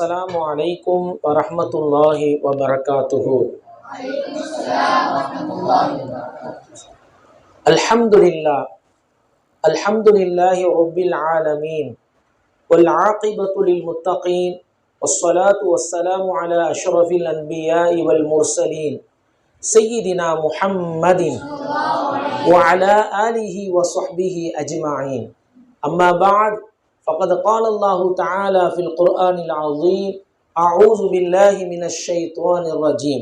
السلام عليكم ورحمة الله وبركاته. الحمد لله الحمد لله رب العالمين. والعاقبة للمتقين. والصلاة والسلام على أشرف الأنبياء والمرسلين. سيدنا محمد وعلى آله وصحبه أجمعين. أما بعد فقد قال الله تعالى في القرآن العظيم أعوذ بالله من الشيطان الرجيم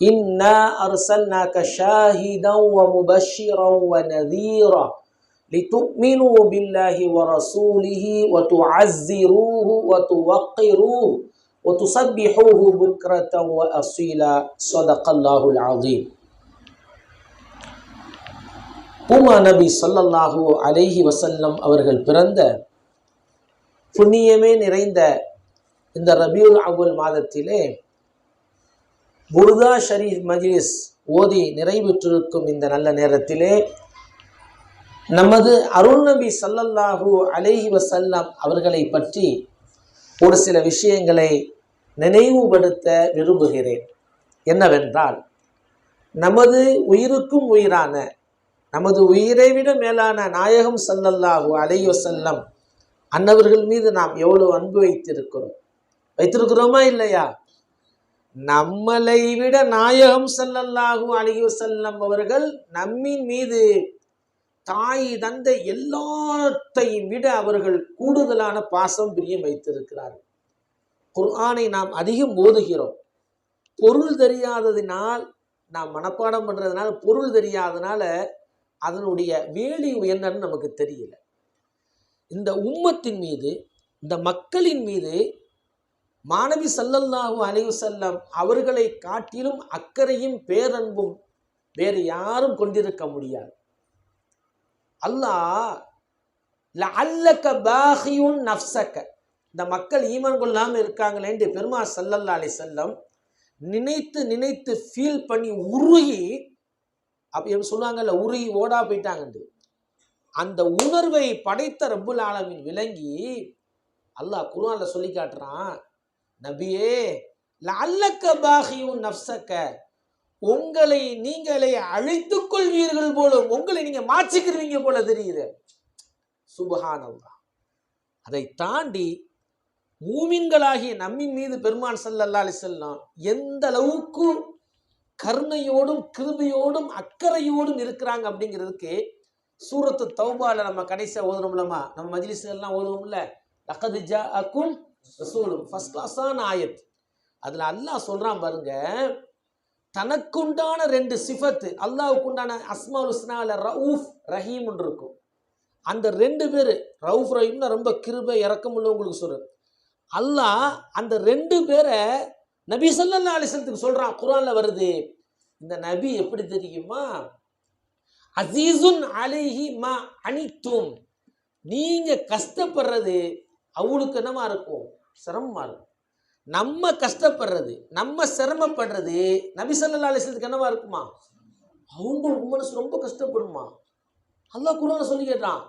إنا أرسلناك شاهدا ومبشرا ونذيرا لتؤمنوا بالله ورسوله وتعزروه وتوقروه وتسبحوه بكرة وأصيلا صدق الله العظيم பூமா நபி ஸல்லல்லாஹு அலைஹி வஸல்லம் அவர்கள் பிறந்த புண்ணியமே நிறைந்த இந்த ரபியுல் அவுல் மாதத்திலே புர்தா ஷரீஃப் மஜ்லிஸ் ஓதி நிறைவுற்றிருக்கும் இந்த நல்ல நேரத்திலே நமது அருள் நபி சல்லல்லாஹூ அலேஹி வசல்லாம் அவர்களை பற்றி ஒரு சில விஷயங்களை நினைவுபடுத்த விரும்புகிறேன். என்னவென்றால் நமது உயிருக்கும் உயிரான நமது உயிரை விட மேலான நாயகம் சல்லல்லாஹூ அலைஹி அன்னவர்கள் மீது நாம் எவ்வளவு அன்பு வைத்திருக்கிறோம்? வைத்திருக்கிறோமா இல்லையா? நம்மளை விட நாயகம் செல்லல்லாகும் அலைஹி செல்லம் அவர்கள் நம்மின் மீது தாய் தந்தை எல்லாத்தையும் விட அவர்கள் கூடுதலான பாசம் பிரியம் வைத்திருக்கிறார்கள். குர்ஆனை நாம் அதிகம் ஓதுகிறோம். பொருள் தெரியாததினால் நாம் மனப்பாடம் பண்ணுறதுனால பொருள் தெரியாதனால அதனுடைய வேலி என்னன்னு நமக்கு தெரியல. இந்த உம்மத்தின் மீது இந்த மக்களின் மீது மாணவி சல்லல்லாஹூ அலைஹி செல்லம் அவர்களை காட்டிலும் அக்கறையும் பேரன்பும் வேறு யாரும் கொண்டிருக்க முடியாது. அல்லாஹ் லஅல்லக பாகியுன் நஃப்ஸக இந்த மக்கள் ஈமான் கொள்ளாமல் இருக்காங்களேன்னு பெருமா சல்லல்லா அலி செல்லம் நினைத்து நினைத்து ஃபீல் பண்ணி உருகி அப்படி எப்படி சொல்லுவாங்கல்ல உருகி ஓடா போயிட்டாங்கன்ட்டு. அந்த உணர்வை படைத்த ரப்புல் ஆலமின் விளங்கி அல்லாஹ் குர்ஆன்ல சொல்லி காட்டுறான் நபியே லல்லக்க பாகியும் நப்சக்க உங்களை நீங்களே அழைத்துக் கொள்வீர்கள் போல உங்களை நீங்க மாச்சிக்கிறவீங்க போல தெரியுது. சுபஹானல்லா அதை தாண்டி மூமின்களாகிய நம்மின் மீது பெருமான் ஸல்லல்லாஹு அலி செல்லாம் எந்த அளவுக்கு கருணையோடும் கிருபையோடும் அக்கறையோடும் இருக்கிறாங்க அப்படிங்கிறதுக்கு சூரத்து தௌபால நம்ம கடைசியா ஓதுறோம்லமா நம்ம மஜ்லிஸ்லாம் ஓதுவோம்ல. லக்கது ஜாஅக்கும் ரசூலும். ஃபர்ஸ்ட் கிளாஸான ஆயத். அதுல அல்லாஹ் சொல்றான் பாருங்க தனக்குண்டான ரெண்டு சிஃபத்து அல்லாவுக்குண்டான அஸ்மால் உஸ்னாவில் ரவுஃப் ரஹீம் இருக்கும். அந்த ரெண்டு பேர் ரவுஃப் ரஹீம்னா ரொம்ப கிருபை இறக்கம் உள்ளவங்களுக்கு சொல்ற அல்லாஹ் அந்த ரெண்டு பேரை நபி சொல்லா அலிசலத்துக்கு சொல்கிறான் சொல்றான். வருது. இந்த நபி எப்படி தெரியுமா அசீசுன் அலைஹி மா அனித்தும். நீங்கள் கஷ்டப்படுறது அவளுக்கு என்னமா இருக்கும்? சிரமமாக இருக்கும். நம்ம கஷ்டப்படுறது நம்ம சிரமப்படுறது நபி ஸல்லல்லாஹு என்னவா இருக்குமா? அவங்களுக்கு மனசு ரொம்ப கஷ்டப்படுமா? அல்லா குரான சொல்லி கேட்டான்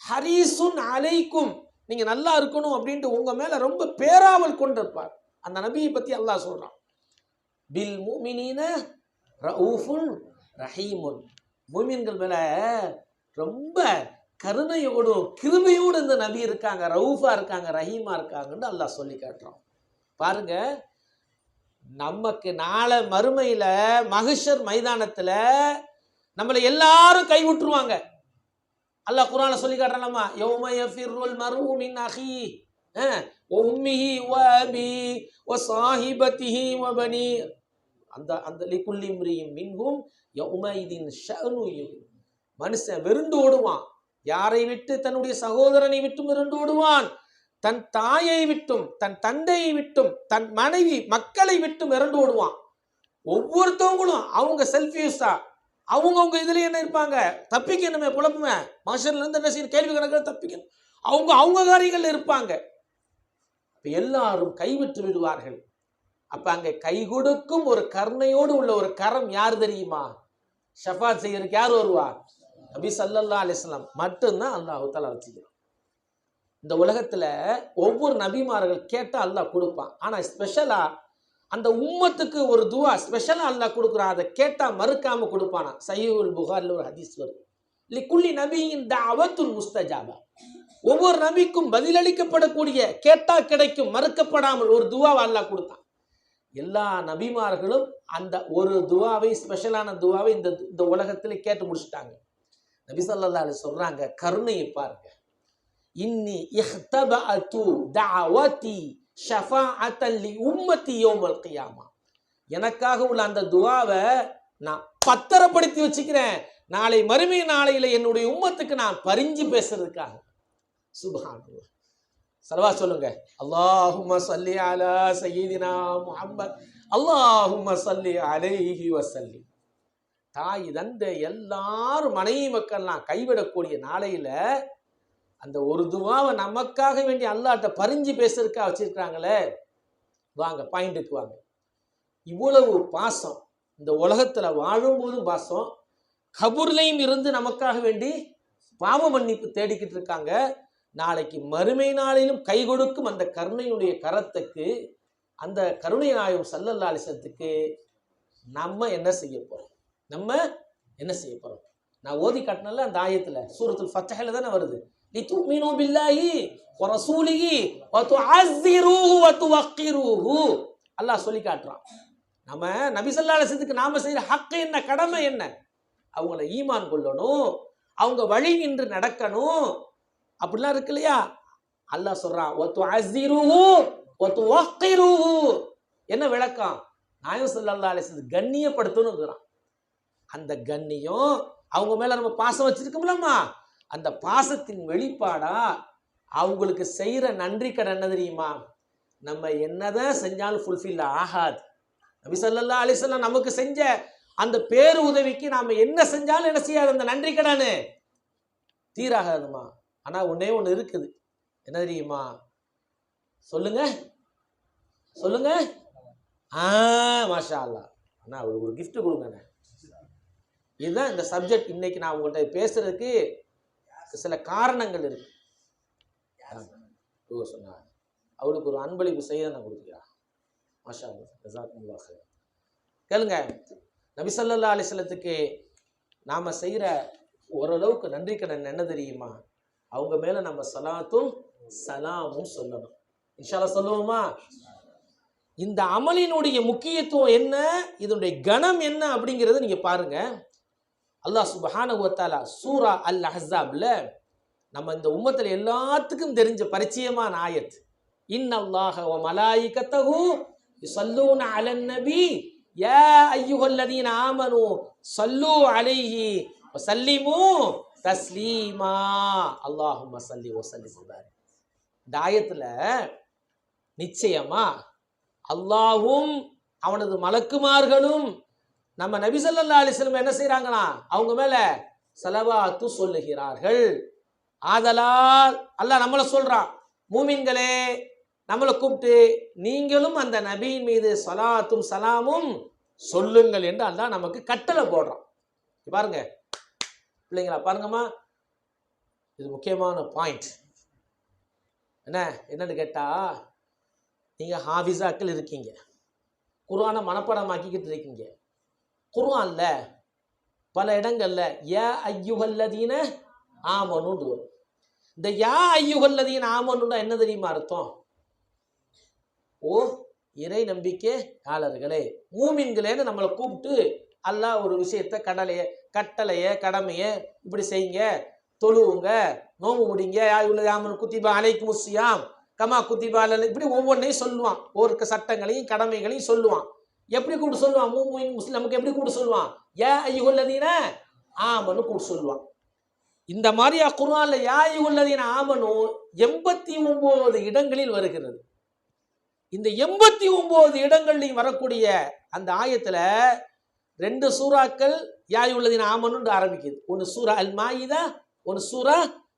ஹரிசுன் அலைக்கும் நீங்க நல்லா இருக்கணும் அப்படின்ட்டு உங்க மேல ரொம்ப பேராவல் கொண்டிருப்பார். அந்த நபியை பத்தி அல்லாஹ் சொல்றான் பில் மூமினீன ரவுஃபுன் ரஹீமுன். மூமின்கள் மேலே ரொம்ப கருணையோடும் கிருமையோடு இந்த நபி இருக்காங்க ரவுஃபா இருக்காங்க ரஹீமா இருக்காங்கன்னு அல்லாஹ் சொல்லி காட்டுறோம் பாருங்க நமக்கு நாளை மறுமையில் மகிஷர் மைதானத்தில் நம்மளை எல்லாரும் கைவிட்டுருவாங்க அல்லாஹ் சொல்லி காட்டுறானமா யௌம யஃபிருல் மர்உ அஹி உம்மிஹி வ அபி வ சாஹிபதிஹி வ பனி அந்த அந்த லிக்குள்ளி முறியும் மின்ஹும் யௌமைதின் மனுஷன் வெறுண்டு ஓடுவான். யாரை விட்டு? தன்னுடைய சகோதரனை விட்டும் வெறுண்டு ஓடுவான். தன் தாயை விட்டும் தன் தந்தையை விட்டும் தன் மனைவி மக்களை விட்டும் இறண்டு ஓடுவான். ஒவ்வொருத்தவங்களும் அவங்க செல்ஃபியூஸா அவங்கவுங்க இதுல என்ன இருப்பாங்க? தப்பிக்கணுமே குழப்பமே மாஸ்டர்ல இருந்து என்ன செய்யணும்? கேள்வி கணக்கில் தப்பிக்கணும். அவங்க அவங்க காரியங்கள்ல இருப்பாங்க. எல்லாரும் கைவிட்டு விடுவார்கள். அப்ப அங்க கை கொடுக்கும் ஒரு கருணையோடு உள்ள ஒரு கரம் யார் தெரியுமா? ஷஃபாத் செய்யறதுக்கு யார் வருவா? நபி சல்லல்லா அலிஸ்லாம் மட்டும்தான் அல்லாஹ் தஆலா வச்சுக்கிறான் இந்த உலகத்துல ஒவ்வொரு நபிமார்கள் கேட்டா அல்லாஹ் கொடுப்பான். ஆனா ஸ்பெஷலா அந்த உம்மத்துக்கு ஒரு துவா ஸ்பெஷலா அல்லாஹ் கொடுக்குறான். அதை கேட்டா மறுக்காம கொடுப்பானா? சையுல் புகார்ல ஒரு ஹதீஸ் வருது. லிக்குள்ளி நபியின் அவத்துல் முஸ்தஜாபா. ஒவ்வொரு நபிக்கும் பதிலளிக்கப்படக்கூடிய கேட்டா கிடைக்கும் மறுக்கப்படாமல் ஒரு துவாவை அல்லாஹ் கொடுத்தான் எல்லா நபிமார்களும் அந்த ஒரு துவாவை ஸ்பெஷலான துவாவை இந்த இந்த உலகத்தில் கேட்டு முடிச்சிட்டாங்க. நபி ஸல்லல்லாஹு அலைஹி சொல்றாங்க கருணையை பாருங்க. இன்னி இஹ்தபஅது தாவதி ஷஃபா அத்தல்லி உம்மத்தி யௌமல் கியாமா. எனக்காக உள்ள அந்த துவாவை நான் பத்திரப்படுத்தி வச்சுக்கிறேன். நாளை மறுமை நாளையில் என்னுடைய உம்மத்துக்கு நான் பறிஞ்சு பேசுறதுக்காக. சுபஹானல்லாஹ். சலவா சொல்லுங்க. அல்லாஹும்ம சல்லி அலா சய்யிதினா முஹம்மத். அல்லாஹும்ம சல்லி அலைஹி வசல்லி தாய் தந்தை எல்லாரும் மனைவி மக்கள்லாம் கைவிடக்கூடிய நாளையில் அந்த ஒரு துவாவை நமக்காக வேண்டி அல்லாட்ட பறிஞ்சு பேசுறதுக்காக வச்சிருக்கிறாங்களே? வாங்க பாயிண்ட்டுக்கு வாங்க. இவ்வளவு பாசம். இந்த உலகத்தில் வாழும்போதும் பாசம். கபூர்லையும் இருந்து நமக்காக வேண்டி பாவ மன்னிப்பு தேடிக்கிட்டு இருக்காங்க. நாளைக்கு மறுமை நாளிலும் கை கொடுக்கும் அந்த கருணையுடைய கரத்துக்கு அந்த கருணை நாயம் சல்லல்லா அலிசத்துக்கு நம்ம என்ன செய்ய போகிறோம் நம்ம என்ன செய்ய போகிறோம் நான் ஓதி காட்டினல அந்த ஆயத்தில் சூரத்துல் ஃபத்தஹில் தானே வருது. லிதுமினு பில்லாஹி வ ரசூலிஹி வத்து துஅஸ்ஸிருஹு வத்து துவக்கிருஹு. அல்லாஹ் சொல்லி காட்டுறான். நம்ம நபி ஸல்லல்லாஹு அலைஹி வஸல்லத்துக்கு நாம செய்யற ஹக்கு என்ன? கடமை என்ன? அவங்கள ஈமான் கொள்ளணும். அவங்க வழி நின்று நடக்கணும். அப்படிலாம் இருக்கு இல்லையா? அல்லாஹ் சொல்றான் "வ துஅஸ்ஸிருஹு வ துவக்கிருஹு." என்ன விளக்கம்? நாயம் ஸல்லல்லாஹு அலிசது வஸல்லம் கண்ணியப்படுத்தணுங்கிறான். அந்த கண்ணியம் அவங்க மேல நம்ம பாசம் வச்சிருக்கோம்லம்மா. அந்த பாசத்தின் வெளிப்பாடா அவங்களுக்கு செய்கிற நன்றி கடன் என்ன தெரியுமா? நம்ம என்னதான் செஞ்சாலும் ஃபுல்ஃபில் ஆகாது. நபி சொல்லல்லா அலிசல்லாம் நமக்கு செஞ்ச அந்த பேரு உதவிக்கு நாம என்ன செஞ்சாலும் என்ன செய்யாது அந்த நன்றி கடனு? தீராகாதுமா? ஆனால் ஒன்றே ஒன்று இருக்குது. என்ன தெரியுமா? சொல்லுங்க. சொல்லுங்க. ஆ மாஷா அல்லாஹ் அண்ணா அவருக்கு ஒரு கிஃப்ட் கொடுங்கண்ணே. இதுதான் இந்த சப்ஜெக்ட் இன்னைக்கு நான் உங்கள்கிட்ட பேசுறதுக்கு சில காரணங்கள் இருக்கு. சொன்னார் அவளுக்கு ஒரு அன்பளிப்பு செய்ய நான் கொடுத்துக்கிறா மாஷா அல்லாஹ் கேளுங்க நபிசல்லா ஸல்லல்லாஹு நாம் செய்கிற நாம ஓரளவுக்கு நன்றி கடன் என்ன தெரியுமா? அவங்க மேல நம்ம சலாத்தும் சலாமும் சொல்லணும். இன்ஷால்லா சொல்லுவோமா? இந்த அமலினுடைய முக்கியத்துவம் என்ன? இதனுடைய கணம் என்ன அப்படிங்கிறத நீங்க பாருங்க. அல்லாஹ் சுப்ஹானஹு சூரா அல் அஹாப்ல நம்ம இந்த உம்மத்தில் எல்லாத்துக்கும் தெரிஞ்ச பரிச்சயமான ஆயத். இன்னல்லாஹ வ மலாயிகத்தஹு யுஸல்லூன அலன் நபி. யா அய்யுஹல்லதீன ஆமனு சல்லூ அலைஹி சல்லிமு தஸ்லீமா. அல்லாஹும் மசல்லி வ சொல்றாரு இந்த ஆயத்துல நிச்சயமா அல்லாவும் அவனது மலக்குமார்களும் நம்ம நபி ஸல்லல்லாஹு என்ன செய்றாங்களா அவங்க மேல செலவாத்து சொல்லுகிறார்கள். ஆதலால் அல்லாஹ் நம்மளை சொல்றான் மூமின்களே நம்மளை கூப்பிட்டு நீங்களும் அந்த நபியின் மீது சலாத்தும் சலாமும் சொல்லுங்கள் என்று அல்லாஹ் நமக்கு கட்டளை போடுறான். பாருங்கள் பாருங்க பிள்ளைங்களா பாருங்கம்மா. இது முக்கியமான பாயிண்ட் என்ன என்னன்னு கேட்டால் நீங்கள் ஹாஃபிஸாக்கள் இருக்கீங்க. குர்ஆனை மனப்படமாக்கிக்கிட்டு இருக்கீங்க. குர்ஆனில் பல இடங்களில் ஏ ஐயுகல்லதீன ஆமனுன்னு வரும். இந்த யா ஐயுகல்லதீன ஆமனுன்னா என்ன தெரியுமா அர்த்தம்? ஓ இறை நம்பிக்கை ஆளர்களே. மூமின்களேன்னு நம்மளை கூப்பிட்டு அல்லாஹ் ஒரு விஷயத்த கடலைய கட்டளைய கடமைய இப்படி செய்யுங்க. தொழுவுங்க நோம்பு முடிங்க. யா ஆமன் குத்திபா அலைக்கு முஸ்ஸியாம் கமா குத்திபா அல்ல இப்படி ஒவ்வொன்றையும் சொல்லுவான். ஒரு சட்டங்களையும் கடமைகளையும் சொல்லுவான். எப்படி கூப்பிட்டு சொல்லுவான்? மூமின் முஸ்லிம் நமக்கு எப்படி கூப்பிட்டு சொல்லுவான்? ஏ ஐயுள்ளதீன ஆமனு கூப்பிட்டு சொல்லுவான். இந்த மாதிரி குர்ஆன்ல யா ஐயுகல்லதீன ஆமனு எண்பத்தி ஒன்பது இடங்களில் வருகிறது. இந்த எண்பத்தி ஒன்பது இடங்கள்லையும் வரக்கூடிய அந்த ஆயத்துல ரெண்டு சூறாக்கள் யாய் உள்ளதின் ஆமனுன்னு ஆரம்பிக்குது. ஒன்று சூரா அல் மாயிதா ஒன்று சூரா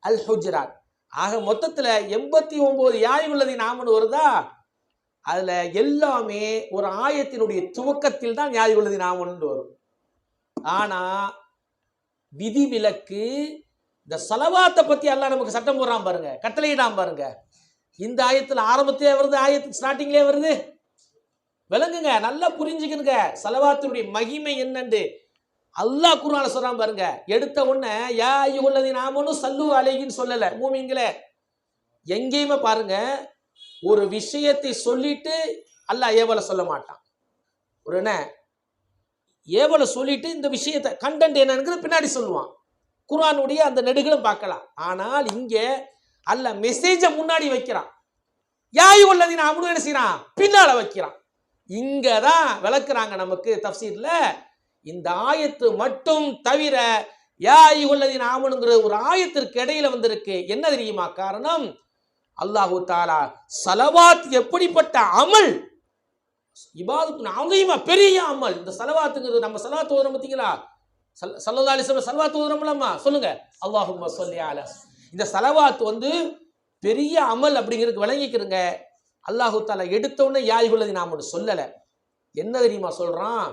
அல் ஹுஜராத் ஆக மொத்தத்தில் எண்பத்தி ஒம்பது யாய் உள்ளதின் ஆமனு வருதா? அதில் எல்லாமே ஒரு ஆயத்தினுடைய துவக்கத்தில் தான் யாய் உள்ளதின் ஆமனுன்னு வரும். ஆனால் விதிவிலக்கு இந்த சலவாத்தை பற்றி எல்லாம் நமக்கு சட்டம் போடுறான் பாருங்க. கட்டளையிடாம பாருங்க. இந்த ஆயத்தில் ஆரம்பத்திலே வருது ஆயத்து ஸ்டார்டிங்லேயே வருது. விளங்குங்க நல்லா புரிஞ்சுக்கணுங்க. செலவாத்தினுடைய மகிமை என்னண்டு? அல்லாஹ் குர்ஆன்ல சொல்றான் பாருங்க எடுத்த உடனே யா ஐயுல்லதி நாமனும் சல்லு அலைகின்னு சொல்லல. மூமிங்களே எங்கேயுமே பாருங்க ஒரு விஷயத்தை சொல்லிட்டு அல்லாஹ் ஏவலை சொல்ல மாட்டான். ஒரு என்ன? ஏவலை சொல்லிட்டு இந்த விஷயத்தை கண்டென்ட் என்னங்கிறது பின்னாடி சொல்லுவான். குரானுடைய அந்த நெடுகளும் பார்க்கலாம். ஆனால் இங்கே அல்ல மெசேஜை முன்னாடி வைக்கிறான். யாய் உள்ளதின் அவனும் என்ன செய்யறான்? பின்னால வைக்கிறான். இங்கே தான் விளக்குறாங்க நமக்கு தப்சீரில். இந்த ஆயத்து மட்டும் தவிர யா உள்ளதின் ஆமனுங்கிற ஒரு ஆயத்திற்கு இடையில வந்திருக்கு. என்ன தெரியுமா காரணம்? அல்லாஹு தாலா சலவாத் எப்படிப்பட்ட அமல்? இபாதுக்கு அவங்கயுமா பெரிய அமல்? இந்த சலவாத்துங்கிறது நம்ம சலவாத் ஓதுறோம் பார்த்தீங்களா? சல் சல்லா அலிஸ்லாம் சலவாத் ஓதுறோம்லம்மா சொல்லுங்க. அல்லாஹும்ம சொல்லி இந்த சலவாத் வந்து பெரிய அமல் அப்படிங்கிறதுக்கு விளங்கிக்கிறங்க. அல்லாஹு தாலா எடுத்தோடனே யாய்குள்ளது நாம் ஒன்று சொல்லலை. என்ன தெரியுமா சொல்கிறான்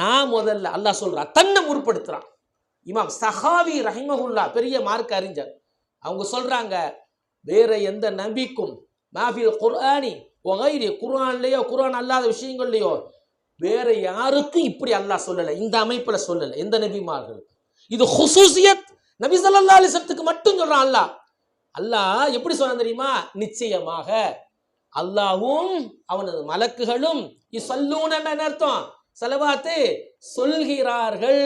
நான் முதல்ல அல்லாஹ் சொல்கிறான் தன்னை முற்படுத்துகிறான் இமாம் சஹாவி ரஹிமகுல்லா பெரிய மார்க் அறிஞர். அவங்க சொல்கிறாங்க வேற எந்த நபிக்கும் மாஃபில் குர்ஆனி ஒகைரி குர்ஆன்லையோ குர்ஆன் அல்லாத விஷயங்கள்லையோ வேற யாருக்கும் இப்படி அல்லாஹ் சொல்லலை இந்த அமைப்பில் சொல்லலை. எந்த நபிமார்கள்? இது ஹுசூசியத் நபி சல்லா அலிசத்துக்கு மட்டும் சொல்கிறான் அல்லாஹ். அல்லாஹ் எப்படி சொன்னான் தெரியுமா? நிச்சயமாக. அல்லாவும் அவனது மலக்குகளும் இசல்லூன்னு என்ன அர்த்தம்? செலவாத்து சொல்கிறார்கள்.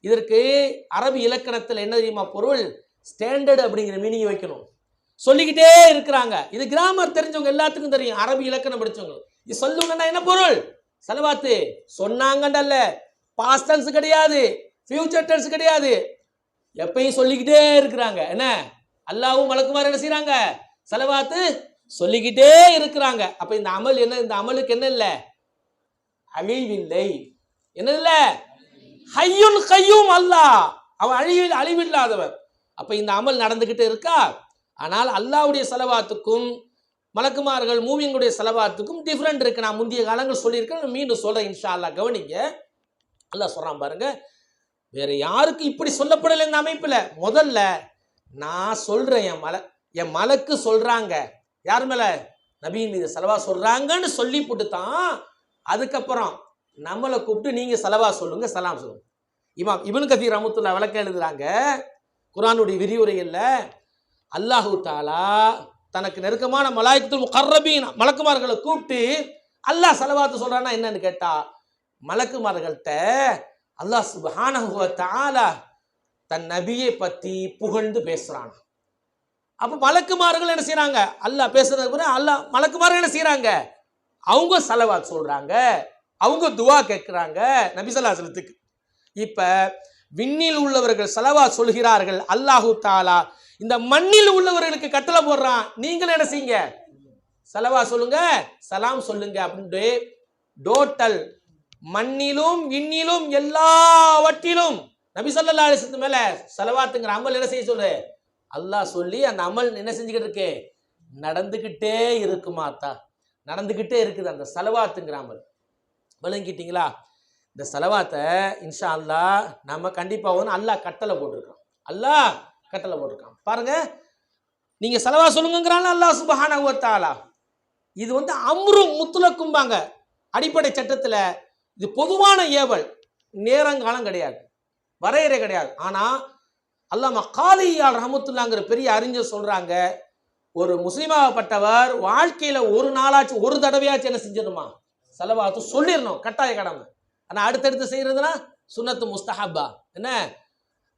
இதற்கு அரபு இலக்கணத்தில் என்ன தெரியுமா பொருள்? ஸ்டாண்டர்ட் அப்படிங்கிற மீனிங் வைக்கணும். சொல்லிக்கிட்டே இருக்கிறாங்க. இது கிராமர் தெரிஞ்சவங்க எல்லாத்துக்கும் தெரியும். அரபு இலக்கணம் படிச்சவங்க இது சொல்லுங்கன்னா என்ன பொருள்? செலவாத்து சொன்னாங்கண்டல்ல பாஸ்ட் டென்ஸ் கிடையாது. ஃபியூச்சர் டென்ஸ் கிடையாது. எப்பயும் சொல்லிக்கிட்டே இருக்கிறாங்க. என்ன? அல்லாவும் மலக்குமார் என்ன செய்யறாங்க செலவாத்து சொல்லிக்கிட்டே இருக்கிறாங்க. அப்ப இந்த அமல் என்ன இந்த அமலுக்கு என்ன இல்லை? அழிவில்லை. என்ன இல்லை? ஹையுன் கையும் அல்லாஹ் அவன் அழிவில் அழிவில்லாதவன். அப்ப இந்த அமல் நடந்துகிட்டு இருக்கா? ஆனால் அல்லாஹ்வுடைய செலவாத்துக்கும் மலக்குமார்கள் மூவிங்களுடைய செலவாத்துக்கும் டிஃப்ரெண்ட் இருக்கு. நான் முந்தைய காலங்கள் சொல்லியிருக்கேன் மீண்டும் சொல்றேன் இன்ஷா அல்லா கவனிங்க. அல்லாஹ் சொல்றான் பாருங்க வேற யாருக்கும் இப்படி சொல்லப்படலை இந்த அமைப்புல? முதல்ல நான் சொல்கிறேன் என் மல என் மலக்கு சொல்கிறாங்க யார் மேலே? நபியின் மீது செலவா சொல்கிறாங்கன்னு சொல்லி போட்டு தான் அதுக்கப்புறம் நம்மளை கூப்பிட்டு நீங்கள் செலவா சொல்லுங்க சலாம் சொல்லுங்க. இமாம் இவனு கதீர் ரஹ்மத்துல்லாஹி விளக்க எழுதுறாங்க. குரானுடைய விரிவுரையில் அல்லாஹு தாலா தனக்கு நெருக்கமான மலாய்க்கத்தில் கர்ரபீன் மலக்குமார்களை கூப்பிட்டு அல்லாஹ் செலவாத்து சொல்கிறான்னா என்னன்னு கேட்டா மலக்குமார்கள்ட்ட அல்லாஹ் சுப்ஹானஹு வ தன் நபியை பற்றி புகழ்ந்து பேசுகிறான் அப்போ மலக்குமார்கள் என்ன செய்கிறாங்க அல்லாஹ் பேசுறதுக்கு பிறகு அல்லாஹ் மலக்குமார்கள் என்ன செய்கிறாங்க அவங்க செலவாக சொல்கிறாங்க அவங்க துவா கேட்கிறாங்க நபிசல்லாசலத்துக்கு இப்போ விண்ணில் உள்ளவர்கள் செலவா சொல்கிறார்கள். அல்லாஹு தாலா இந்த மண்ணில் உள்ளவர்களுக்கு கட்டளை போடுறான். நீங்களும் என்ன செய்யுங்க? செலவா சொல்லுங்க சலாம் சொல்லுங்க அப்படின்ட்டு டோட்டல் மண்ணிலும் விண்ணிலும் எல்லாவற்றிலும் நபி ஸல்லல்லாஹு மேலே மேல செலவாத்துங்கிற அமல் என்ன செய்ய சொல்லு அல்லாஹ் சொல்லி அந்த அமல் என்ன செஞ்சுக்கிட்டு இருக்கு? நடந்துக்கிட்டே இருக்குமாத்தா நடந்துக்கிட்டே இருக்குது அந்த செலவாத்துங்கிற அமல். விளங்கிட்டீங்களா? இந்த செலவாத்தை இன்ஷா அல்லாஹ் நம்ம கண்டிப்பாக வந்து அல்லாஹ் கட்டளை போட்டிருக்கோம் அல்லாஹ் கட்டளை போட்டிருக்கான். பாருங்க நீங்க செலவா சொல்லுங்கிறான் அல்லாஹ் சுபஹான வ இது வந்து அம்ரு முத்துலக்கும்பாங்க. அடிப்படை சட்டத்தில் இது பொதுவான ஏவல். நேரங்காலம் கிடையாது. வரையறை கிடையாது. ஆனால் அல்லாம காலியால் ரஹமத்துல்லாங்கிற பெரிய அறிஞர் சொல்கிறாங்க ஒரு முஸ்லீமாகப்பட்டவர் வாழ்க்கையில் ஒரு நாளாச்சும் ஒரு தடவையாச்சும் என்ன செஞ்சிடணுமா? செலவாத்து சொல்லிடணும் கட்டாய கடமை. ஆனால் அடுத்தடுத்து செய்கிறதுனா சுன்னத்து முஸ்தஹப்பா. என்ன?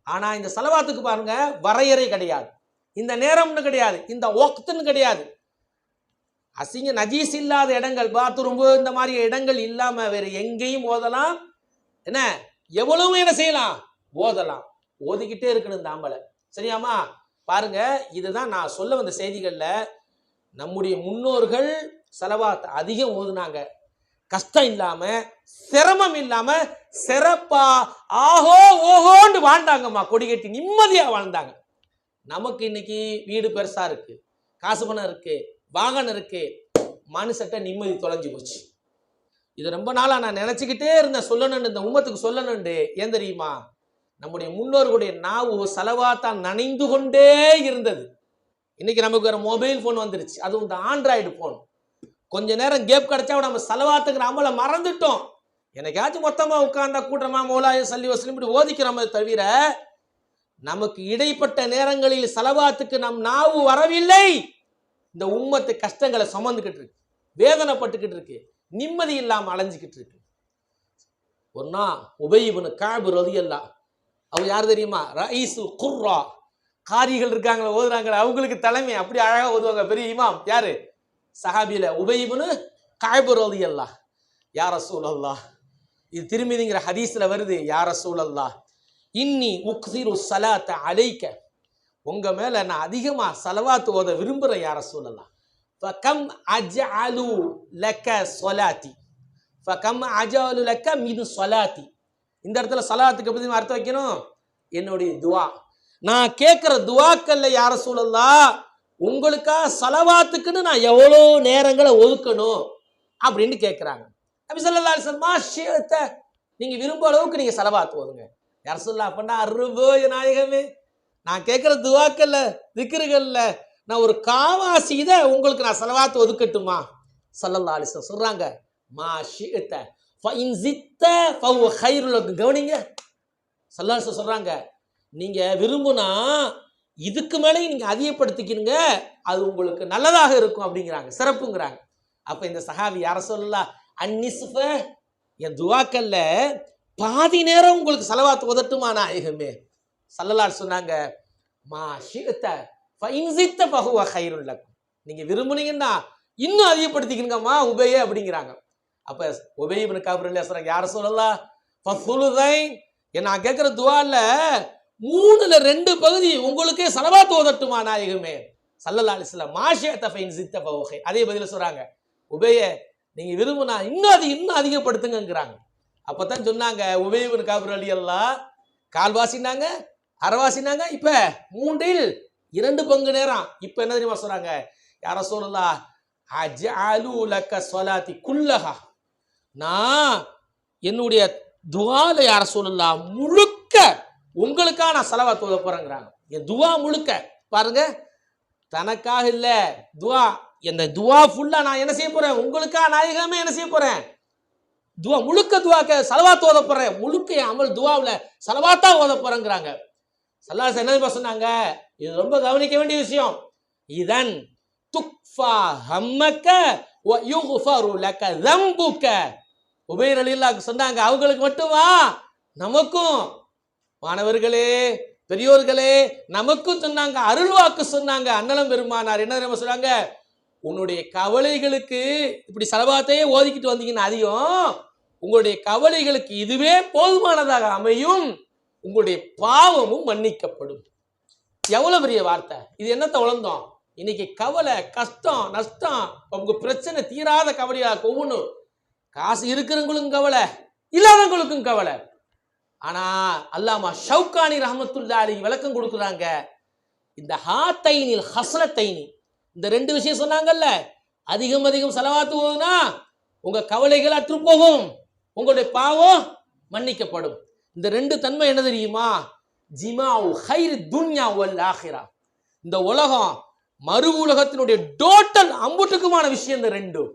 ஆனால் இந்த செலவாத்துக்கு பாருங்க வரையறை கிடையாது. இந்த நேரம்னு கிடையாது இந்த ஒக்துன்னு கிடையாது. அசிங்க நஜீஸ் இல்லாத இடங்கள் பாத்ரூம் இந்த மாதிரி இடங்கள் இல்லாமல் வேறு எங்கேயும் ஓதலாம். என்ன? எவ்வளவு என்ன செய்யலாம்? ஓதலாம். ஓதிக்கிட்டே இருக்கணும் இந்த ஆம்பளை. சரியாமா பாருங்க இதுதான் நான் சொல்ல வந்த செய்திகளில் நம்முடைய முன்னோர்கள் செலவாத் அதிகம் ஓதுனாங்க. கஷ்டம் இல்லாம சிரமம் இல்லாம சிறப்பா ஆஹோ ஓஹோன்னு வாழ்ந்தாங்கம்மா. கொடி கட்டி நிம்மதியா வாழ்ந்தாங்க. நமக்கு இன்னைக்கு வீடு பெருசா இருக்கு. காசு பணம் இருக்கு. வாகனம் இருக்கு. மனுஷட்ட நிம்மதி தொலைஞ்சு போச்சு. இது ரொம்ப நாளா நான் நினைச்சுக்கிட்டே இருந்தேன். சொல்லணும்னு இந்த உமத்துக்கு சொல்லணும்னு. ஏன் தெரியுமா? நம்முடைய முன்னோர்களுடைய நாவு செலவாத்தான் நனைந்து கொண்டே இருந்தது. இன்னைக்கு நமக்கு வேற மொபைல் ஃபோன் வந்துருச்சு. அதுவும் இந்த ஆண்ட்ராய்டு ஃபோன் கொஞ்ச நேரம் கேப் கிடைச்சா நம்ம செலவாத்துக்கு நம்மளை மறந்துட்டோம். எனக்காச்சும் மொத்தமா உட்காந்தா கூட்டமா மௌலாய சல்லி வசலம் இப்படி ஓதிக்கிறோமே தவிர நமக்கு இடைப்பட்ட நேரங்களில் செலவாத்துக்கு நம் நாவு வரவில்லை. இந்த உம்மத்து கஷ்டங்களை சுமந்துக்கிட்டு இருக்கு. வேதனைப்பட்டுக்கிட்டு இருக்கு. நிம்மதி இல்லாமல் அலைஞ்சிக்கிட்டு இருக்கு. ஒன்னா உபயிபுனு காபு ரதியல்லா அவர் யார் தெரியுமா? ரயீசு குர்ரா. காரிகள் இருக்காங்களா ஓதுறாங்களா அவங்களுக்கு தலைமை. அப்படி அழகாக ஓதுவாங்க. பெரிய இமாம். யாரு? சஹாபியில. உபயிபுனு காபு அல்லா யார சூழல்லா இது திரும்பிதிங்கிற ஹதீஸில் வருது. யார சூழல்லா இன்னி உக்சிரு சலாத்த அழைக்க உங்கள் மேலே நான் அதிகமாக செலவாத்து ஓத விரும்புகிறேன் யார சூழல்லா ஃபகம் அஜஅலு லக்க சொலாத்தி. ஃபகம் அஜஅலு லக்க மிது சொலாத்தி. இந்த இடத்துல சலாத்துக்கு எப்படி அர்த்தம் வைக்கணும்? என்னுடைய துவா. நான் கேட்குற துவாக்கல்ல யார சூழல்லா? உங்களுக்கா சலவாத்துக்குன்னு நான் எவ்வளோ நேரங்களை ஒதுக்கணும் அப்படின்னு கேட்குறாங்க. நபி சொல்லா அலைஹி ஷேத்தை நீங்கள் விரும்ப அளவுக்கு நீங்கள் செலவாத்து ஓதுங்க. யார் சொல்லா அப்படின்னா அருபோ நாயகமே. நான் கேட்குற துவாக்கல்ல திக்ருகள்ல நான் ஒரு காவாசி இதை உங்களுக்கு நான் செலவாத்து ஒதுக்கட்டுமா? சல்லல்லா அலைஹி சொல்கிறாங்க மா ஷிஅத்த கவனிங்க. ஸல்லல்லாஹு சொல்கிறாங்க நீங்கள் சொல்றாங்க. நீங்க விரும்புனா இதுக்கு மேலேயும் நீங்க அதிகப்படுத்திக்கணுங்க அது உங்களுக்கு நல்லதாக இருக்கும் அப்படிங்கிறாங்க. சிறப்புங்கிறாங்க. அப்ப இந்த சஹாபி யார சொல்லலாம் அந்நிசுஃப என் துவாக்கல்ல பாதி நேரம் உங்களுக்கு செலவாத்து உதட்டுமா நாயகமே? சல்லலார் சொன்னாங்க மா ஷித்த ஃபைன்சித்த பகுவ கைருல் லக்கும். நீங்க விரும்புனீங்கன்னா இன்னும் அதிகப்படுத்திக்கணுங்கம்மா உபய அப்படிங்கிறாங்க. அப்போ உபயபின் இப்னு சொல்கிறாங்க யார் சொல்றாங்க யார சொல்லலாம் ஃபசுலுதைன். நான் கேட்குற துவால மூணுல ரெண்டு பகுதி உங்களுக்கே சலவா தோதட்டுமா நாயகமே? சல்லல்லா அலிஸ்லாம் மாஷே தஃபைன் சித்த பவுகை அதே பதில சொல்கிறாங்க உபய நீங்கள் விரும்புனா இன்னும் அது இன்னும் அதிகப்படுத்துங்கங்குறாங்க. அப்போ தான் சொன்னாங்க உபயபின் காபிர் அலி எல்லாம் கால்வாசினாங்க அறவாசினாங்க இப்போ மூன்றில் இரண்டு பங்கு நேரம். இப்போ என்ன தெரியுமா சொல்கிறாங்க யார சொல்லலா? அஜஅலு லக்க சொலாத்தி குல்லஹா. நான் என்னுடைய துவால யார சொல்லலாம் முழுக்க உங்களுக்காக நான் செலவா தோத போறேங்கிறாங்க. என் துவா முழுக்க. பாருங்க. தனக்காக இல்லை துவா. இந்த துவா ஃபுல்லா நான் என்ன செய்ய போறேன்? உங்களுக்காக நாயகமே என்ன செய்ய போறேன்? துவா முழுக்க துவாக்க செலவாத்து ஓத போறேன். முழுக்க என் அமல் துவாவில் செலவாத்தா ஓத போறேங்கிறாங்க. சல்லாஸ் என்ன சொன்னாங்க? இது ரொம்ப கவனிக்க வேண்டிய விஷயம். இதன் துக்ஃபா ஹம்மக்க வ யுக்ஃபரு தம்புக்க. உபைர் அலில்லாக்கு சொன்னாங்க. அவங்களுக்கு மட்டுமா? நமக்கும். மாணவர்களே பெரியோர்களே நமக்கும் சொன்னாங்க. அருள்வாக்கு சொன்னாங்க. அண்ணலம் பெருமானார் என்ன தெரியுமா சொன்னாங்க உன்னுடைய கவலைகளுக்கு இப்படி செலவாத்தையே ஓதிக்கிட்டு வந்தீங்கன்னா அதிகம். உங்களுடைய கவலைகளுக்கு இதுவே போதுமானதாக அமையும். உங்களுடைய பாவமும் மன்னிக்கப்படும். எவ்வளவு பெரிய வார்த்தை. இது என்னத்தை உழந்தோம் இன்னைக்கு கவலை கஷ்டம் நஷ்டம் உங்க பிரச்சனை தீராத கவலையா ஒவ்வொன்றும் காசு இருக்கிறவங்களுக்கும் கவலை இல்லாதவங்களுக்கும் கவலை. ஆனா அல்லாமா ஷவுகானி ரஹமத்துல்லா அலி விளக்கம் கொடுக்குறாங்க. இந்த ஹாத்தைனில் ஹஸ்ரத்தைனி இந்த ரெண்டு விஷயம் சொன்னாங்கல்ல அதிகம் அதிகம் செலவாத்து போகுதுன்னா உங்க கவலைகள் அற்று போகும் உங்களுடைய பாவம் மன்னிக்கப்படும். இந்த ரெண்டு தன்மை என்ன தெரியுமா? ஜிமாவு ஹைர் துன்யா வல் ஆஹிரா இந்த உலகம் மறு உலகத்தினுடைய டோட்டல் அம்புட்டுக்குமான விஷயம் இந்த ரெண்டும்.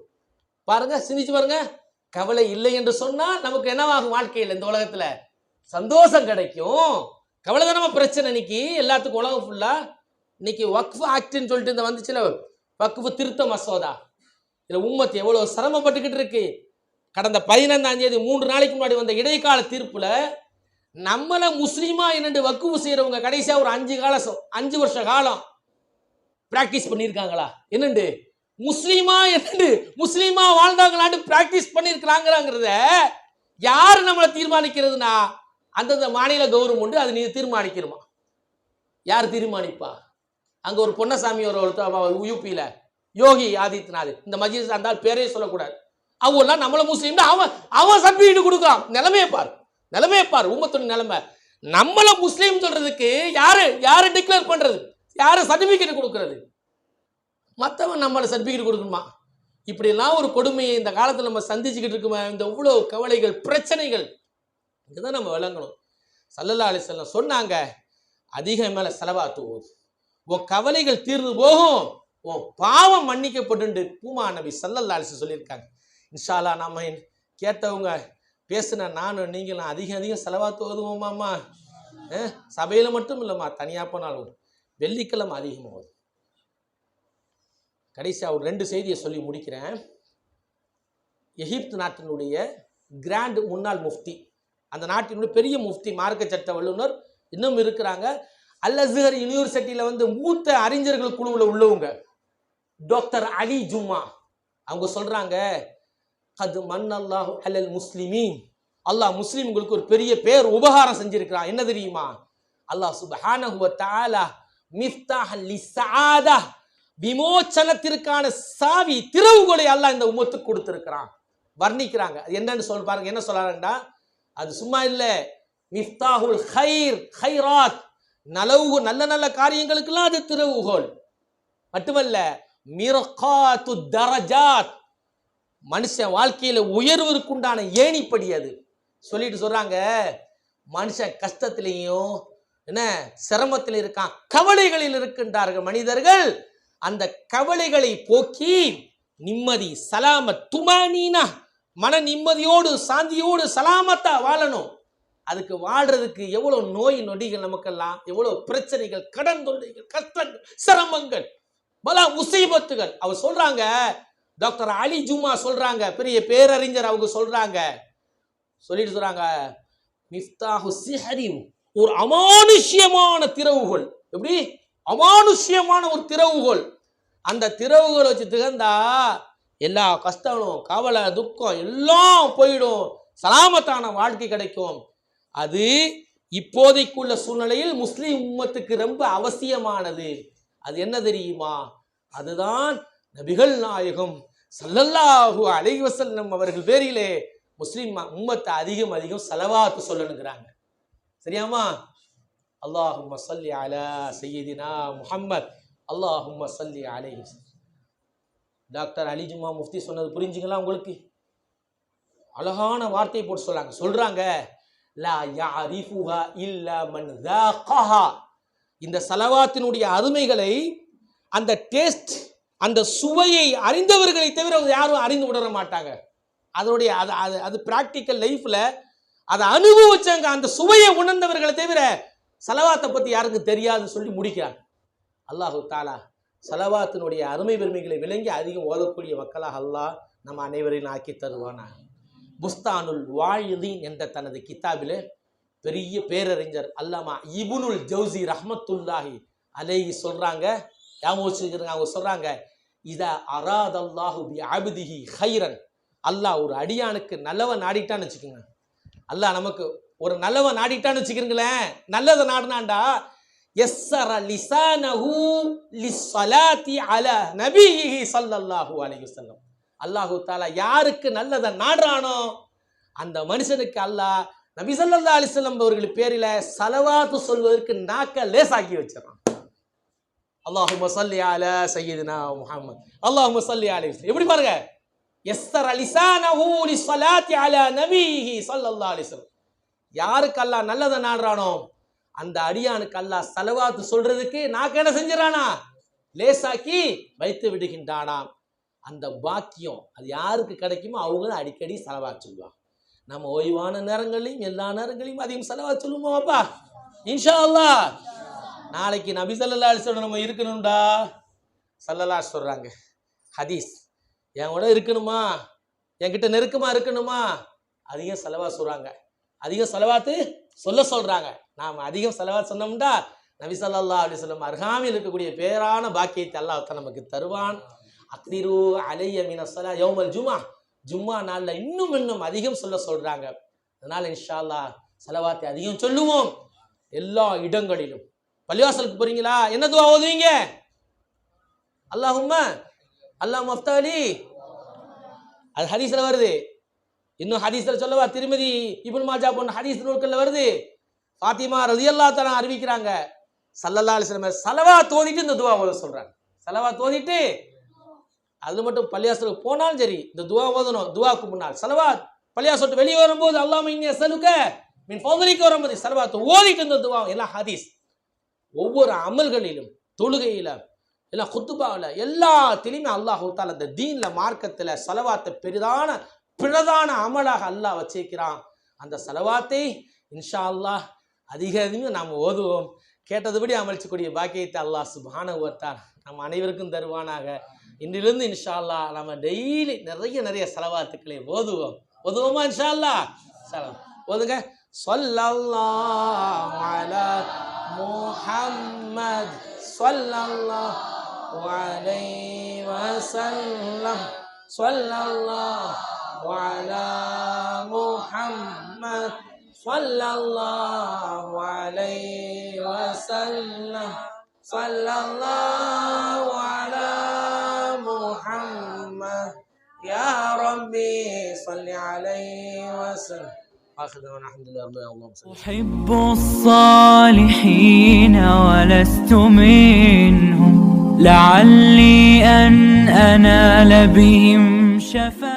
பாருங்க சிந்திச்சு பாருங்க. கவலை இல்லை என்று சொன்னால் நமக்கு என்னவாகும் வாழ்க்கையில் இந்த உலகத்தில்? சந்தோஷம் கிடைக்கும். கவலை தானே பிரச்சனை இன்னைக்கு? எல்லாத்துக்கும் உலகம் ஃபுல்லாக இன்னைக்கு வக்ஃபு ஆக்ட்னு சொல்லிட்டு இந்த வந்துச்சுல வக்ஃபு திருத்த மசோதா. இதில் உம்மத்து எவ்வளோ சிரமப்பட்டுக்கிட்டு இருக்கு? கடந்த பதினைந்தாம் தேதி மூன்று நாளைக்கு முன்னாடி வந்த இடைக்கால தீர்ப்பில் நம்மளை முஸ்லீமா என்னண்டு வக்குவு செய்கிறவங்க கடைசியாக ஒரு அஞ்சு கால அஞ்சு வருஷ காலம் ப்ராக்டிஸ் பண்ணியிருக்காங்களா? என்னண்டு? முஸ்லீமா என்னண்டு முஸ்லீமா வாழ்ந்தாங்களான்னு பிராக்டிஸ் பண்ணியிருக்கிறாங்கிறத யார் நம்மளை தீர்மானிக்கிறதுனா? அந்தந்த மாநில கவர்மெண்ட் அது நீ தீர்மானிக்கிறோமா யார் தீர்மானிப்பா? அங்கே ஒரு பொன்னசாமி ஒரு ஒருத்தர் யூபியில் யோகி ஆதித்யநாத். இந்த மஜித் அந்த பேரே சொல்லக்கூடாது. அவங்கெல்லாம் நம்மள முஸ்லீம் அவன் அவன் சர்டிஃபிகேட் கொடுக்குறான். நிலைமையை பார். நிலைமையை பார். உம்மத்தோட நிலைமை. நம்மளை முஸ்லீம் சொல்றதுக்கு யாரு யாரு டிக்ளேர் பண்றது? யாரு சர்டிஃபிகேட் கொடுக்கறது? மற்றவன் நம்மளை சர்டிஃபிகேட் கொடுக்கணுமா? இப்படியெல்லாம் ஒரு கொடுமையை இந்த காலத்தில் நம்ம சந்திச்சுக்கிட்டு இருக்கோம் இந்த இவ்வளோ கவலைகள் பிரச்சனைகள் இதுதான் நம்ம விளங்கணும். சல்லல்லா அலிஸ்லாம் சொன்னாங்க அதிகம் மேலே செலவாத்துவோம் உன் கவலைகள் தீர்ந்து போகும். உன் பாவம் மன்னிக்கப்பட்டு பூமா நபி சல்லல்லா அலிஸ் சொல்லியிருக்காங்க. இன்ஷாலா நம்ம கேட்டவங்க பேசுன நானும் நீங்களும் அதிகம் அதிகம் செலவாத்து ஓதுவோமாம்மா. அஹ், மட்டும் இல்லைம்மா தனியாக போனாலும். வெள்ளிக்கிழமை அதிகமாக ஓது. கடைசியாக ஒரு ரெண்டு செய்தியை சொல்லி முடிக்கிறேன். எகிப்து நாட்டினுடைய கிராண்ட் முன்னாள் முஃப்தி. அந்த நாட்டினுடைய பெரிய முஃப்தி மார்க்க சட்ட வல்லுநர் இன்னும் இருக்கிறாங்க. அல் அஸ்ஹர் யூனிவர்சிட்டியில் வந்து மூத்த அறிஞர்கள் குழுவில் உள்ளவங்க. டாக்டர் அலி ஜும்மா. அவங்க சொல்கிறாங்க அது மன்னல்லாஹு அலல் முஸ்லிமீன். அல்லாஹ் முஸ்லீம்களுக்கு ஒரு பெரிய பேர் உபகாரம் செஞ்சிருக்கிறான். என்ன தெரியுமா? அல்லாஹ் சுப்ஹானஹு வ தஆலா மிஃப்தாஹ் லிஸ்ஸாதா விமோச்சனத்திற்கான சாவி திறவுகோலை அல்ல இந்த உம்மத்துக்கு கொடுத்திருக்கிறான். வர்ணிக்கிறாங்க. அது என்னன்னு சொல் பாருங்க. என்ன சொல்றாங்கடா அது சும்மா இல்லை. மிஃப்தாஹுல் ஹைர் ஹைராத் நலவு நல்ல நல்ல காரியங்களுக்கெல்லாம் அது திறவுகோல். மட்டுமல்ல மிரகாத்து தரஜாத். மனுஷன் வாழ்க்கையில உயர்வதற்குண்டான ஏணிப்படி அது. சொல்லிட்டு சொல்றாங்க. மனுஷன் கஷ்டத்திலையும் என்ன சிரமத்தில் இருக்கான். கவலைகளில் இருக்கின்றார்கள் மனிதர்கள். அந்த கவலைகளை போக்கி நிம்மதி சலாம துமானீனா மன நிம்மதியோடு சாந்தியோடு சலாமத்தா வாழணும். அதுக்கு வாழ்றதுக்கு எவ்வளோ நோய் நொடிகள் நமக்கெல்லாம் எவ்வளோ பிரச்சனைகள் கடன் தொல்லைகள் கஷ்டங்கள் சிரமங்கள் பல முசீபத்துகள் அவர் சொல்றாங்க டாக்டர் அலி ஜும்மா சொல்றாங்க பெரிய பேரறிஞர் அவங்க சொல்றாங்க. சொல்லிட்டு சொல்றாங்க மிஃப்தாஹு சிஹரி ஒரு அமானுஷ்யமான திறவுகள். எப்படி? அமானுஷ்யமான ஒரு திறவுகோல் அந்த திறவுகோல் வச்சு திகழ்ந்தா எல்லா கஷ்டங்களும் கவலை துக்கம் எல்லாம் போயிடும். சலாமத்தான வாழ்க்கை கிடைக்கும். அது இப்போதைக்குள்ள சூழ்நிலையில் முஸ்லீம் உம்மத்துக்கு ரொம்ப அவசியமானது. அது என்ன தெரியுமா? அதுதான் நபிகள் நாயகம் சல்லல்லாஹு அலைவசல்லம் அவர்கள் பேரிலே முஸ்லீம் உம்மத்தை அதிகம் அதிகம் செலவாத்து சொல்லணுங்கிறாங்க. சரியாமா அல்லாஹும் சல்லி அலா சையதினா முஹம்மத். அல்லாஹும் சல்லி அலை டாக்டர் அலிஜுமா முஃப்தி சொன்னது புரிஞ்சுங்களா உங்களுக்கு? அழகான வார்த்தையை போட்டு சொல்கிறாங்க சொல்கிறாங்க லா யாரிஃபுஹா இல்லா மன் தாகஹா இந்த சலவாத்தினுடைய அருமைகளை அந்த டேஸ்ட் அந்த சுவையை அறிந்தவர்களை தவிர யாரும் அறிந்து உணர மாட்டாங்க. அதனுடைய அது அது அது ப்ராக்டிக்கல் லைஃப்பில் அதை அனுபவிச்சாங்க அந்த சுவையை உணர்ந்தவர்களை தவிர சலவாத்தை பற்றி யாருக்கும் தெரியாதுன்னு சொல்லி முடிக்கிறாங்க. அல்லாஹு தாலா சலவாத்தினுடைய அருமை பெருமைகளை விளங்கி அதிகம் ஓதக்கூடிய மக்களாக அல்லாஹ் நம்ம அனைவரையும் ஆக்கி தருவானா புஸ்தானுல் வாயிதீன் என்ற தனது கித்தாபிலே பெரிய பேரறிஞர் அல்லாமா இபுனுல் ஜவுசி ரஹமத்துல்லாஹி அலைஹி சொல்கிறாங்க ஞாபகம் வச்சுக்கிறங்க அவங்க சொல்கிறாங்க இத அராத் அல்லாஹு பி அபிதிஹி ஹைரன். அல்லாஹ் ஒரு அடியானுக்கு நல்லவன் ஆடிட்டான்னு வச்சுக்கோங்க. அல்லாஹ் நமக்கு ஒரு நல்லவன் நாடிட்டான்னு வச்சுக்கிறீங்களேன் நல்லதை நாடினாண்டா எஸ்ஸர லிசானஹு லிஸ்ஸலாத்தி அல நபிஹி ஸல்லல்லாஹு அலைஹி வஸல்லம். அல்லாஹு தாலா யாருக்கு நல்லதை நாடுறானோ அந்த மனுஷனுக்கு அல்லாஹ் நபி ஸல்லல்லாஹு அலைஹி வஸல்லம் அவர்கள் பேரில் சலவாத்து சொல்வதற்கு நாக்க லேசாக்கி வச்சிடறான். அல்லாஹும்ம ஸல்லி அல சய்யிதினா முஹம்மத். அல்லாஹும்ம ஸல்லி அலைஹி வஸல்லம். எப்படி பாருங்க? எஸ்ஸர லிசானஹு லிஸ்ஸலாத்தி அல நபிஹி ஸல்லல்லாஹு அலைஹி வஸல்லம். யாருக்கு அல்லா நல்லதை நாடுறானோ அந்த அடியானுக்கு அல்லா செலவாத்து சொல்றதுக்கு நாக்கு என்ன செஞ்சிடறானா? லேசாக்கி வைத்து விடுகின்றானாம். அந்த பாக்கியம் அது யாருக்கு கிடைக்குமோ அவங்க அடிக்கடி செலவாக சொல்லுவாங்க. நம்ம ஓய்வான நேரங்களையும் எல்லா நேரங்களையும் அதிகம் சொல்லுவோம் சொல்லுவோமாப்பா இன்ஷா அல்லாஹ் நாளைக்கு நபி சல்லா அலைஹி நம்ம இருக்கணும்டா. சல்லலா சொல்றாங்க. ஹதீஸ். என் கூட இருக்கணுமா? என்கிட்ட நெருக்கமா இருக்கணுமா? அதிகம் செலவா சொல்றாங்க. அதிகம் செலவாத்து சொல்ல சொல்றாங்க. நாம் அதிகம் செலவா சொன்னோம்டா நபிசல்லா அப்படி சொல்லும் அருகாமையில் இருக்கக்கூடிய பேரான பாக்கியத்தை அல்லாஹ் நமக்கு தருவான். அக்திரு அலைய மீனசலா யோமல் ஜுமா ஜும்மா நாளில் இன்னும் இன்னும் அதிகம் சொல்ல சொல்றாங்க. அதனால இன்ஷா அல்லாஹ் செலவாத்தை அதிகம் சொல்லுவோம். எல்லா இடங்களிலும். பள்ளிவாசலுக்கு போறீங்களா? என்ன துவா ஓதுவீங்க? அல்லாஹும்மா அல்லாஹ் மஃப்தாலி. அது ஹதீஸ்ல வருது. இன்னும் ஹதீஸ்ல சொல்லவா? திருமதி இப்னு மாஜா போன்ற ஹதீஸ் நூல்கள்ல வருது. ஃபாத்திமா ரலியல்லாஹு தஆலா அறிவிக்கிறாங்க. சல்லல்லா அலிஸ்லம சலவா தோதிட்டு இந்த துவா ஓத சொல்றாங்க. சலவா தோதிட்டு அது மட்டும் பள்ளியாசலுக்கு போனாலும் சரி இந்த துவா ஓதணும் துவாக்கு முன்னால் சலவா பள்ளியாசோட்டு வெளியே வரும்போது அல்லாம இன்னிய அசலுக்க மின் பௌதலிக்கு வரும்போது சலவாத்தை ஓதிட்டு இந்த துவா எல்லாம் ஹதீஸ். ஒவ்வொரு அமல்களிலும் தொழுகையில எல்லாம் குத்துபாவில் எல்லாத்திலையுமே அல்லாஹ் அந்த இந்த மார்க்கத்தில் செலவாத்த பெரிதான பிரதான அமலாக அல்லாஹ் வச்சிருக்கிறான். அந்த செலவாத்தை இன்ஷா அல்லாஹ் அதிக அதிகமாக நாம் ஓதுவோம். கேட்டதுபடி அமளிச்சக்கூடிய பாக்கியத்தை அல்லாஹ் சுபான ஓர்த்தார் நம் அனைவருக்கும் தருவானாக. இன்றிலிருந்து இன்ஷா அல்லாஹ் நம்ம டெய்லி நிறைய நிறைய செலவாத்துக்களை ஓதுவோம். ஓதுவோமா இன்ஷா அல்லா செலவு ஓதுங்க. சொல்லல்லாஹு அலா முஹம்மத் சொல்லல்லாஹு அலைஹி வஸல்லம். சொல்லல்லாஹு وعلى محمد صلى الله عليه وسلم. صلى الله على محمد. يا ربي صل عليه وسلم. أحب الصالحين ولست منهم. لعلي أن أنال بهم شفاعة.